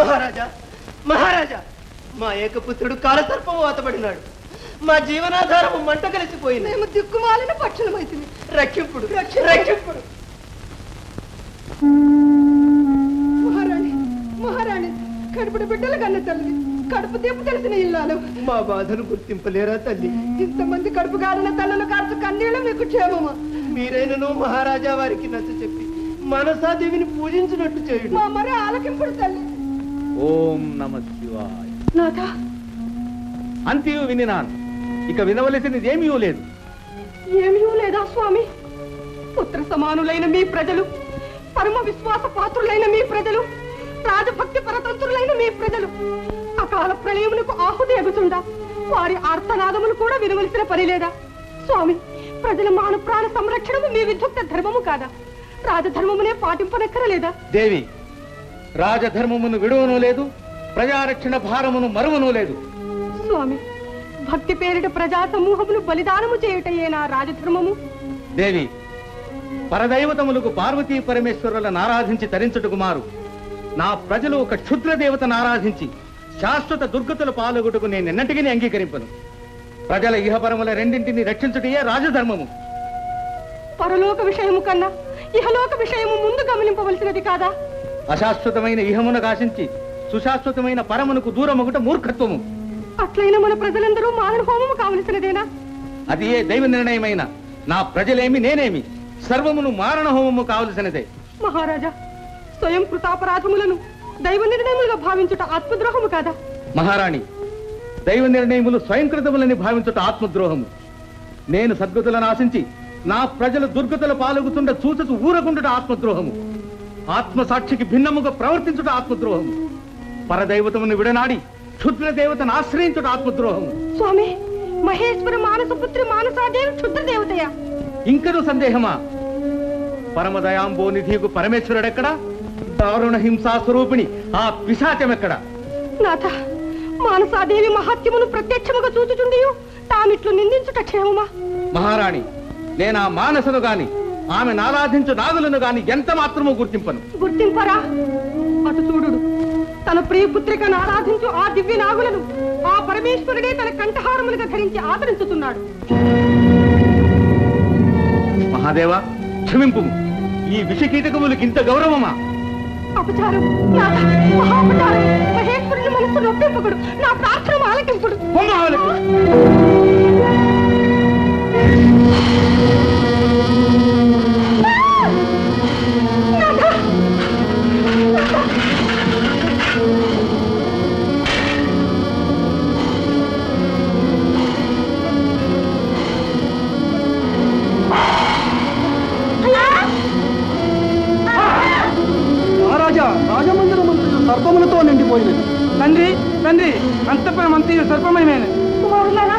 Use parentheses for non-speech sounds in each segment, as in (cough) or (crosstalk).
మహారాజా మహారాజా మా ఏకపుత్రుడు కాలసర్పం వాతబడినాడు. మా జీవనాధారము మంట కలిసిపోయింది. మేము దిక్కుమాలిన పక్షులమైతిమి. రక్షింపుడు రక్షింపుడు మహారాణి మహారాణి కడుపుడు బిడ్డలు కన్న తల్లి కడుపు తీపు తెలిసిన ఇల్లాలు. మా బాధను గుర్తింపలేరా తల్లి? ఇంతమంది కడుపు గాలిన తల్లులు కాల్చు కన్నీళ్ళు మీకు క్షేమమా? మీరైనను మహారాజా వారికి నచ్చ చెప్పి మనసాదేవిని పూజించినట్టు చేయుడు. మా మరి ఆలకింపుడు తల్లి. ఓం నమ శివాయ. నాథ. అంత్యు వినినాను ఇక వినవలసినది ఏమీ లేదు. ఏమీ లేదా స్వామి? పుత్ర సమానులైన మీ ప్రజలు పరమ విశ్వాస పాత్రులైన మీ ప్రజలు రాజభక్తి పరతంత్రులైన మీ ప్రజలు అకాల ప్రళయమునకు ఆహుతి ఎగుతుందా వారి ఆర్తనాదములు కూడా వినవలసిన పని లేదా? స్వామి ప్రజల మాన ప్రాణ సంరక్షణము మీ విద్యుక్త ధర్మము కాదా? రాజధర్మమునే పాటింపనక్కరలేదా దేవి రాజధర్మమును విడువను లేదు ప్రజారక్షణ భారమును మరువను లేదు. స్వామి భక్తి పేరిట ప్రజా సమూహమును బలిదానము చేయుటయే నా రాజధర్మము. దేవి పరదైవతములకు పార్వతీ పరమేశ్వరులను ఆరాధించి తరించుటకు మారు. నా ప్రజలు ఒక క్షుద్ర దేవతను ఆరాధించి శాశ్వత దుర్గతుల పాల్గొట్టుకు నేను ఎన్నటికీ అంగీకరింపను. ప్రజల ఇహపరముల రెండింటిని రక్షించుటయే రాజధర్మము. పరలోక విషయము కన్నా ఇహలోక విషయము ముందు గమనింపవలసినది కాదా? అశాశ్వతమైన ఇహమును కాశించి సుశాశ్వతమైన పరమునకు దూరమొకట మూర్ఖత్వము. అట్లయిన మన ప్రజలందరూ మానవ హోమము కావలసినదేనా? అది ఏ దైవ నిర్ణయమైన నా ప్రజలేమి నేనేమి? సర్వమును మారణ హోమము కావలసినదే. మహారాజా స్వయం కృతాపరాధములను దైవ నిర్ణయములుగా భావించుట ఆత్మద్రోహము కాదా? మహారాణి దైవ నిర్ణయములు స్వయంకృతములని భావించుట ఆత్మద్రోహము. నేను సద్గతులను ఆశించి నా ప్రజలు దుర్గతుల పాల్గొతుండ చూచచు ఊరకుండుట ఆత్మద్రోహము. ఆత్మసాక్షికి భిన్నముగా ప్రవర్తించుట ఆత్మద్రోహము పరదైవతమును విడనాడి క్షుద్ర దేవతను ఆశ్రయించుట ఆత్మద్రోహము స్వామి మహేశ్వర మానసపుత్రి మానసాదేవి క్షుద్ర దేవతయ? ఇంకను సందేహమా? పరమదయాంబో నిధికు పరమేశ్వరుడెక్కడా? దారుణ హింసా స్వరూపిణి ఆ పిశాచమెక్కడా? నాథ మానసాదేవి మహాత్యమును ప్రత్యక్షముగా చూచుచుండియు తామిట్లు నిందించుట క్షేమమా? మహారాణి నేను మానసను గాని? ఆమె నారాధించు నాగులను గాని ఎంత మాత్రమూ గుర్తింపను. గుర్తింపరా? అటు చూడుడు. తన ప్రియపుత్రికను ఆరాధించు ఆ దివ్య నాగులను ఆ పరమేశ్వరుడే తన కంఠహారములుగా ధరించి ఆదరించుతున్నాడు. మహాదేవ క్షమింపు. ఈ విషకీటకములకి ఇంత గౌరవమా? అపచారం మహాపచారం. మహేశ్వరుని మనస్సు నొప్పింపకుడు నా ప్రార్థన ఆలకింపుడు. సర్పములతో నిండిపోయినది. తండ్రి తండ్రి అంతపుర మంత్రి సర్పమయమైన కుమారులారా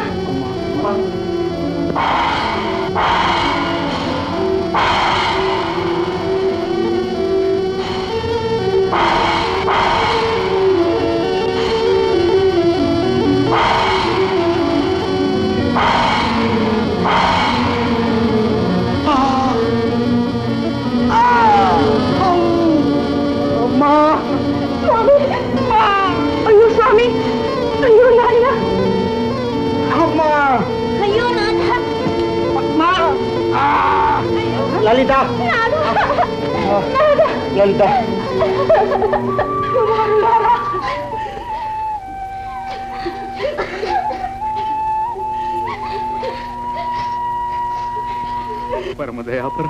పరమదయాపర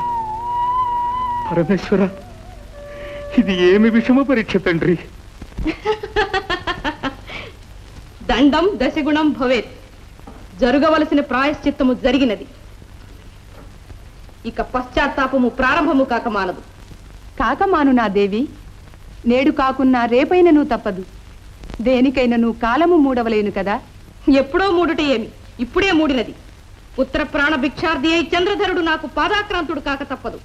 పరమేశ్వర ఇది ఏమి విషమ పరీక్ష తండ్రి. (laughs) దండం దశగుణం భవేత్. జరగవలసిన ప్రాయశ్చిత్తము జరిగినది. ఇక పశ్చాత్తాపము ప్రారంభము కాక మానదు. కాకమాను నా దేవి? నేడు కాకున్నా రేపైనను తప్పదు. దేనికైనను కాలము మూడవలేను కదా? ఎప్పుడో మూడుట ఏమి? ఇప్పుడే మూడినది. పుత్ర ప్రాణ భిక్షార్థి అయి చంద్రధరుడు నాకు పాదాక్రాంతుడు కాక తప్పదు.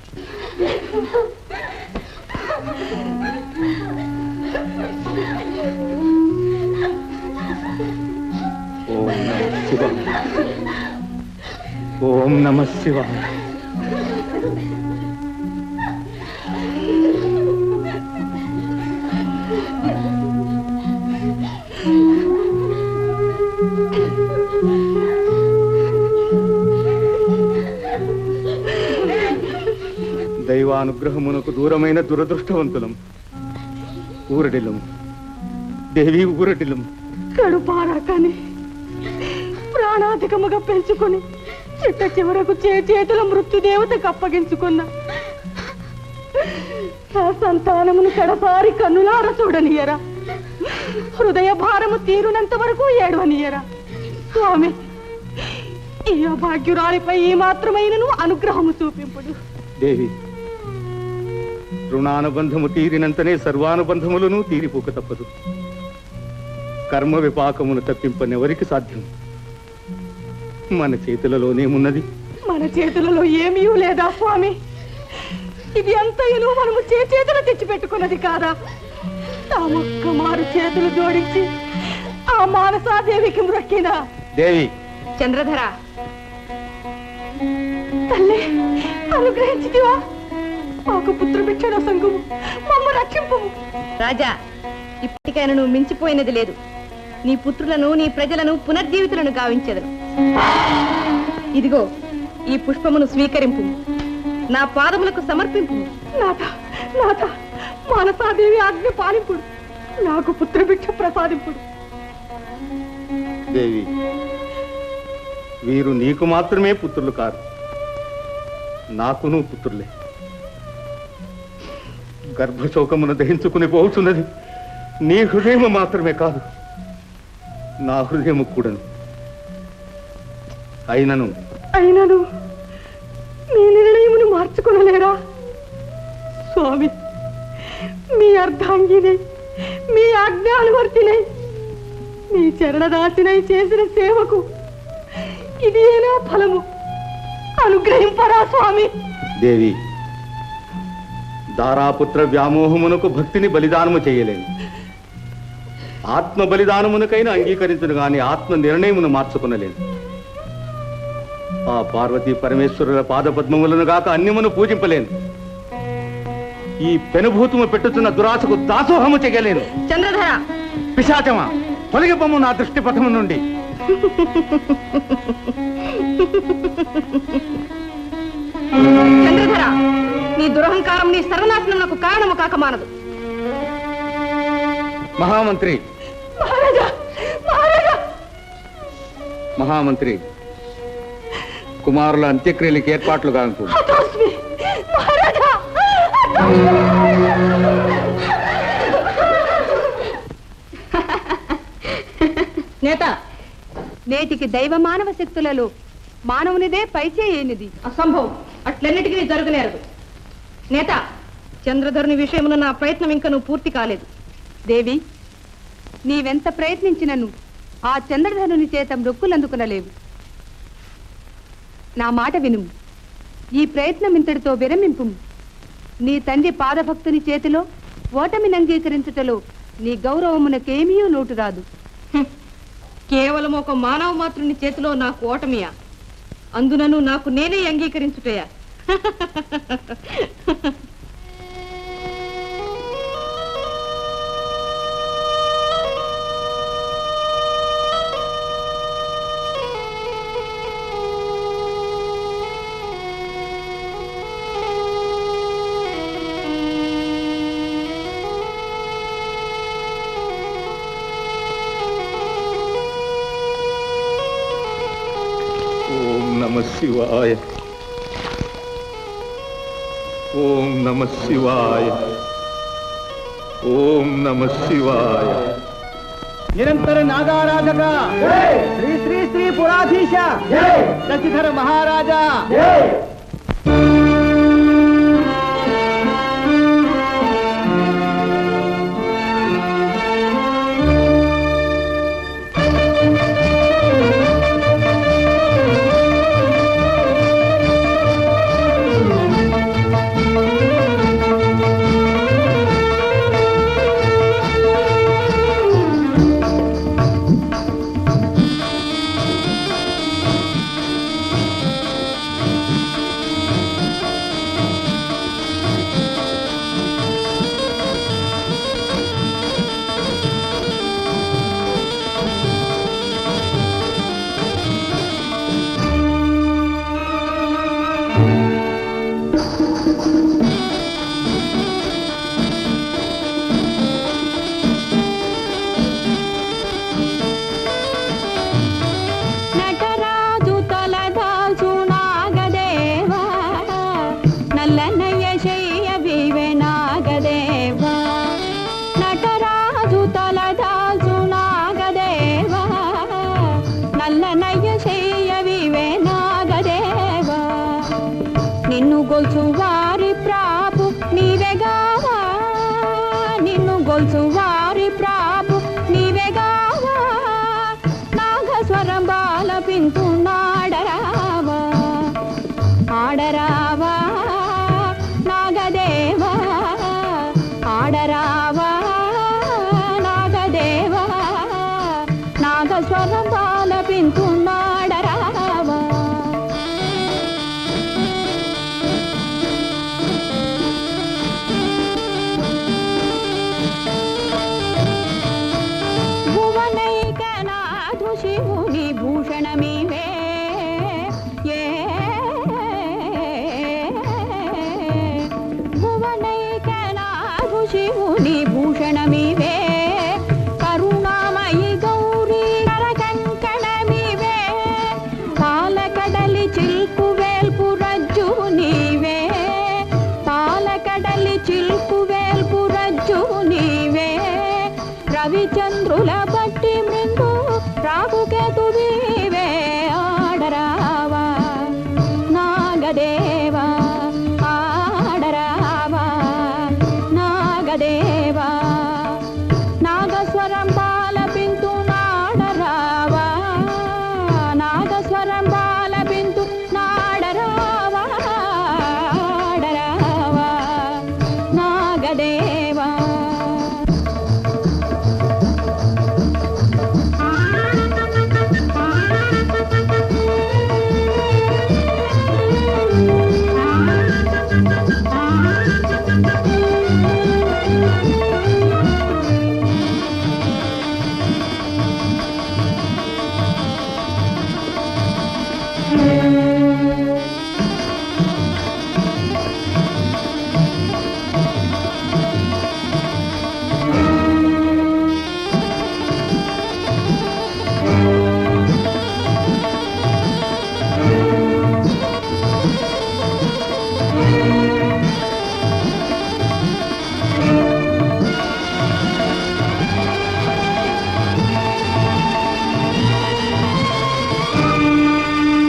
ఓం నమ శివ ఓం నమ శివాయ. దైవానుగ్రహమునకు దూరమైన దురదృష్టవంతులం. ఊరడిలం దేవి ఊరడిలం కడుపారాకని ప్రాణాధికముగా పెంచుకొని చిట్ట చివరకు చే చేతుల మృత్యుదేవతకు అప్పగించుకున్న సంతానమును కడసారి కన్నులార చూడనియరా. హృదయ భారము తీరునంత వరకు ఏడవనియరా. స్వామి ఈ అభాగ్యురాలిపై ఈ మాత్రమైనను అనుగ్రహము చూపింపుడు. దేవి రుణానుబంధము తీరినంతనే సర్వానుబంధములను తీరిపోక తప్పదు. కర్మ విపాకమును తప్పింపనెవరికి సాధ్యం? మన చేతులలోనేమున్నది మన చేతులలో ఏమీ లేదా స్వామి? ఇది అంతయును మనము చే చేతులు తెచ్చిపెట్టుకున్నది కాదా? తామొక్క మారు చేతులు జోడించి ఆ మానసాదేవికి మ్రొక్కిన? దేవి! చంద్రధర! తల్లి అనుగ్రహించితివా? మాకు పుత్రభిక్షణ సంఘము మమ్మ రక్షింపు. రాజా ఇప్పటికైనా నువ్వు మించిపోయినది లేదు. నీ పుత్రులను నీ ప్రజలను పునర్జీవితులను గావించెదను ఇదిగో ఈ పుష్పమును స్వీకరింపు. నా పాదములకు సమర్పింపు. నాథ నాథ మానసాదేవి ఆజ్ఞ పాలింపుడు. నాకు పుత్రభిక్ష ప్రసాదింపుడు. దేవి వీరు నీకు మాత్రమే పుత్రులు కారు. నాకును పుత్రులే. గర్భశోకమును దహించుకుని పోతున్నది నీ హృదయము మాత్రమే కాదు నా హృదయము కూడాను. అయినను. అయినను. మీ నిర్ణయమును మార్చుకునలేరా? స్వామి మీ అర్ధాంగినై మీ ఆజ్ఞానువర్తినై మీ చరణదాసినై చేసిన సేవకు ఇది ఏనా ఫలము. అనుగ్రహింపరా స్వామి. దేవి దారాపుత్ర వ్యామోహమునకు భక్తిని బలిదానము చేయలేను. ఆత్మ బలిదానమునకైనా అంగీకరించను గాని ఆత్మ నిర్ణయమును మార్చుకునలేను. ఆ పార్వతీ పరమేశ్వరుల పాదపద్మములను గాక అన్యమును పూజింపలేను. ఈ పెనుభూతము పెట్టుతున్న దురాశకు దాసోహము చేయలేను. చంద్రధర! పిశాచమా! తొలగిపోము నా దృష్టి పథము నుండి. చంద్రధర (laughs) నీ దురహంకారం నీ సర్వనాశనమునకు కారణము కాక మానదు. మహామంత్రి. మహామంత్రి. కుమారుల అంత్యక్రియలకు ఏర్పాట్లు మహారాజా! నేత నేటికి దైవ మానవ శక్తులలో మానవునిదే పైచేయనిది అసంభవం. అట్లన్నిటికీ జరుగునేరదు. నేత చంద్రధరుని విషయమున నా ప్రయత్నం ఇంకా నువ్వు పూర్తి కాలేదు. దేవి నీవెంత ప్రయత్నించినను ఆ చంద్రధనుని చేత మృక్కులందుకునలేవు. నా మాట వినుము ఈ ప్రయత్నం ఇంతటితో విరమింపు నీ తండ్రి పాదభక్తుని చేతిలో ఓటమిని అంగీకరించుటలో నీ గౌరవమునకేమీ లోటు రాదు. కేవలం ఒక మానవ మాతృని చేతిలో నాకు ఓటమియా? అందునను నాకు నేనే అంగీకరించుటయా? ఓం నమ శివాయ ఓం నమ శివాయ ఓం నమ శివాయ నిరంతర నాగారాధక శ్రీ శ్రీ శ్రీ పురాధీశ నిన్ను గొలుసు వారి ప్రాపు నీవేగా నిన్ను గొలుసు వారి ప్రాపు నీవెగావా నాగస్వరం బాల పింతున్నాడరావా ఆడరావా నాగదేవా. ఆడరావా నాగదేవా. నాగస్వరం బాల శివుని భూషణమివే. కరుణామయి గౌరీ కరకంకణమివే పాలకడలి చిల్కు వేల్పు రజ్జు పాలకడలి చిల్కు వేల్పు రజ్జు రవిచంద్రుల బట్టి మృందు రాగుకేతువే ఆడరావా నాగదే